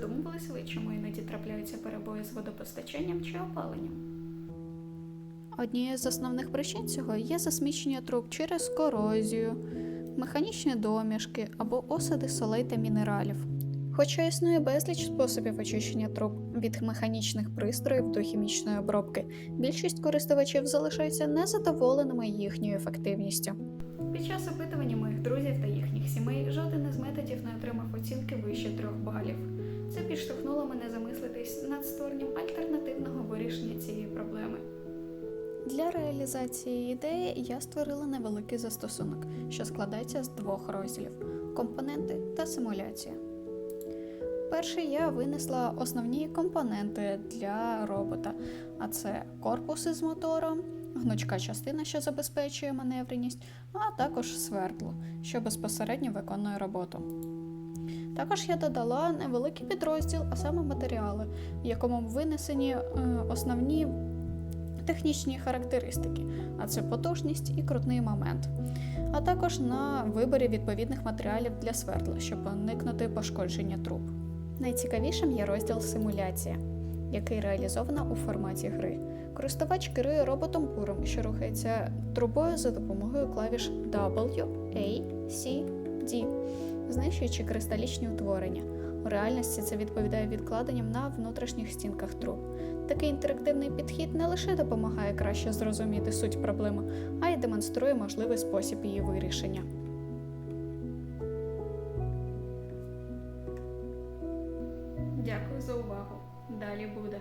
Задумувалися ви, чому іноді трапляються перебої з водопостачанням чи опаленням? Однією з основних причин цього є засмічення труб через корозію, механічні домішки або осади солей та мінералів. Хоча існує безліч способів очищення труб від механічних пристроїв до хімічної обробки, більшість користувачів залишаються незадоволеними їхньою ефективністю. Під час опитування моїх друзів та їхніх сімей жоден із методів не отримав оцінки вище трьох балів. Це підштовхнуло мене замислитись над створенням альтернативного вирішення цієї проблеми. Для реалізації ідеї я створила невеликий застосунок, що складається з двох розділів: компоненти та симуляція. Перший я винесла основні компоненти для робота, а це корпус із мотором, гнучка частина, що забезпечує маневреність, а також свердло, що безпосередньо виконує роботу. Також я додала невеликий підрозділ, а саме матеріали, в якому винесені е, основні технічні характеристики, а це потужність і крутний момент, а також на виборі відповідних матеріалів для свердла, щоб уникнути пошкодження труб. Найцікавішим є розділ симуляція, який реалізовано у форматі гри. Користувач керує роботом буром, що рухається трубою за допомогою клавіш W, A, C, D, знищуючи кристалічні утворення. У реальності це відповідає відкладенням на внутрішніх стінках труб. Такий інтерактивний підхід не лише допомагає краще зрозуміти суть проблеми, а й демонструє можливий спосіб її вирішення. Дякую за увагу. Далі буде.